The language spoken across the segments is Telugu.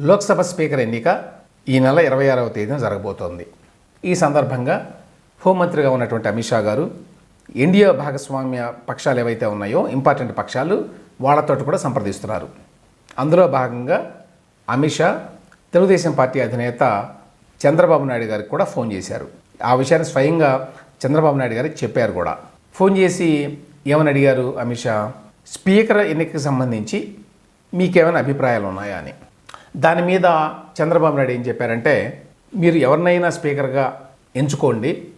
లోక్సభ స్పీకర్ ఎన్నిక ఈ నెల ఇరవై ఆరవ తేదీన జరగబోతోంది. ఈ సందర్భంగా హోంమంత్రిగా ఉన్నటువంటి అమిత్ షా గారు ఇండియా భాగస్వామ్య పక్షాలు ఏవైతే ఉన్నాయో ఇంపార్టెంట్ పక్షాలు వాళ్ళతో కూడా సంప్రదిస్తున్నారు. అందులో భాగంగా అమిత్ షా తెలుగుదేశం పార్టీ అధినేత చంద్రబాబు నాయుడు గారికి కూడా ఫోన్ చేశారు. ఆ విషయాన్ని స్వయంగా చంద్రబాబు నాయుడు గారికి చెప్పారు కూడా. ఫోన్ చేసి ఏమని అడిగారు అమిత్ షా? స్పీకర్ ఎన్నికకు సంబంధించి మీకేమైనా అభిప్రాయాలు ఉన్నాయా అని. దాని మీద చంద్రబాబు నాయుడు ఏం చెప్పారంటే మీరు ఎవరినైనా స్పీకర్గా ఎంచుకోండి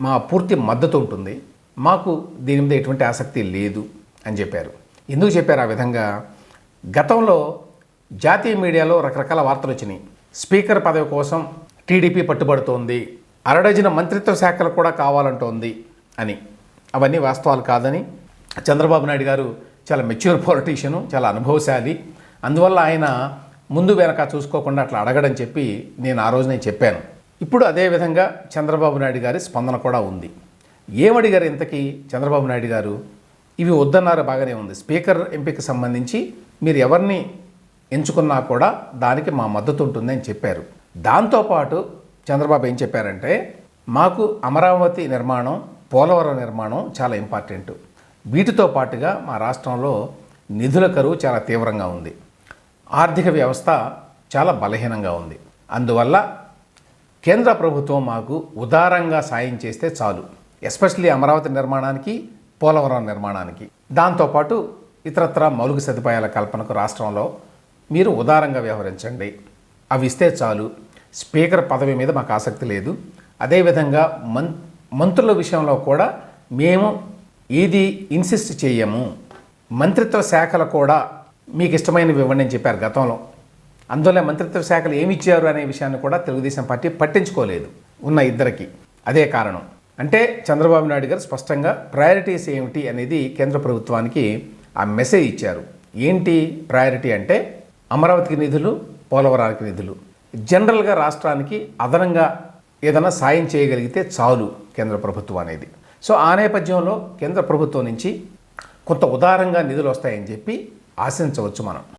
మా పూర్తి మద్దతు ఉంటుంది మాకు దీని మీద ఎటువంటి ఆసక్తి లేదు అని చెప్పారు. ఎందుకు చెప్పారు ఆ విధంగా? గతంలో జాతీయ మీడియాలో రకరకాల వార్తలు వచ్చినాయి. స్పీకర్ పదవి కోసం టీడీపీ పట్టుబడుతోంది అరడజన మంత్రిత్వ శాఖలు కూడా కావాలంటోంది అని. అవన్నీ వాస్తవాలు కాదని చంద్రబాబు నాయుడు గారు చాలా మెచ్యూర్ పొలిటీషియను చాలా అనుభవశాలి. అందువల్ల ఆయన ముందు వెనక చూసుకోకుండా అట్లా అడగడని చెప్పి నేను ఆ రోజు నేను చెప్పాను. ఇప్పుడు అదేవిధంగా చంద్రబాబు నాయుడు గారి స్పందన కూడా ఉంది. ఏమడిగారు ఇంతకీ చంద్రబాబు నాయుడు గారు? ఇవి వద్దన్నారు బాగానే ఉంది. స్పీకర్ ఎంపిక సంబంధించి మీరు ఎవరిని ఎంచుకున్నా కూడా దానికి మా మద్దతు ఉంటుందని చెప్పారు. దాంతోపాటు చంద్రబాబు ఏం చెప్పారంటే మాకు అమరావతి నిర్మాణం పోలవరం నిర్మాణం చాలా ఇంపార్టెంట్. వీటితో పాటుగా మా రాష్ట్రంలో నిధుల కరువు చాలా తీవ్రంగా ఉంది. ఆర్థిక వ్యవస్థ చాలా బలహీనంగా ఉంది. అందువల్ల కేంద్ర ప్రభుత్వం మాకు ఉదారంగా సాయం చేస్తే చాలు. ఎస్పెషల్లీ అమరావతి నిర్మాణానికి పోలవరం నిర్మాణానికి. దాంతోపాటు ఇతరత్ర మౌలిక సదుపాయాల కల్పనకు రాష్ట్రంలో మీరు ఉదారంగా వ్యవహరించండి. అవి ఇస్తే చాలు. స్పీకర్ పదవి మీద మాకు ఆసక్తి లేదు. అదేవిధంగా మం మంత్రుల విషయంలో కూడా మేము ఏది ఇన్సిస్ట్ చేయము. మంత్రిత్వ శాఖలు కూడా మీకు ఇష్టమైనవి ఇవ్వండి అని చెప్పారు గతంలో. అందువల్ల మంత్రిత్వ శాఖలు ఏమి ఇచ్చారు అనే విషయాన్ని కూడా తెలుగుదేశం పార్టీ పట్టించుకోలేదు ఉన్న ఇద్దరికి. అదే కారణం. అంటే చంద్రబాబు నాయుడు గారు స్పష్టంగా ప్రయారిటీస్ ఏమిటి అనేది కేంద్ర ప్రభుత్వానికి ఆ మెసేజ్ ఇచ్చారు. ఏంటి ప్రయారిటీ అంటే అమరావతికి నిధులు పోలవరానికి నిధులు. జనరల్గా రాష్ట్రానికి అదనంగా ఏదైనా సాయం చేయగలిగితే చాలు కేంద్ర ప్రభుత్వం అనేది. సో ఆ నేపథ్యంలో కేంద్ర ప్రభుత్వం నుంచి కొంత ఉదారంగా నిధులు వస్తాయని చెప్పి ఆశించవచ్చు మనం.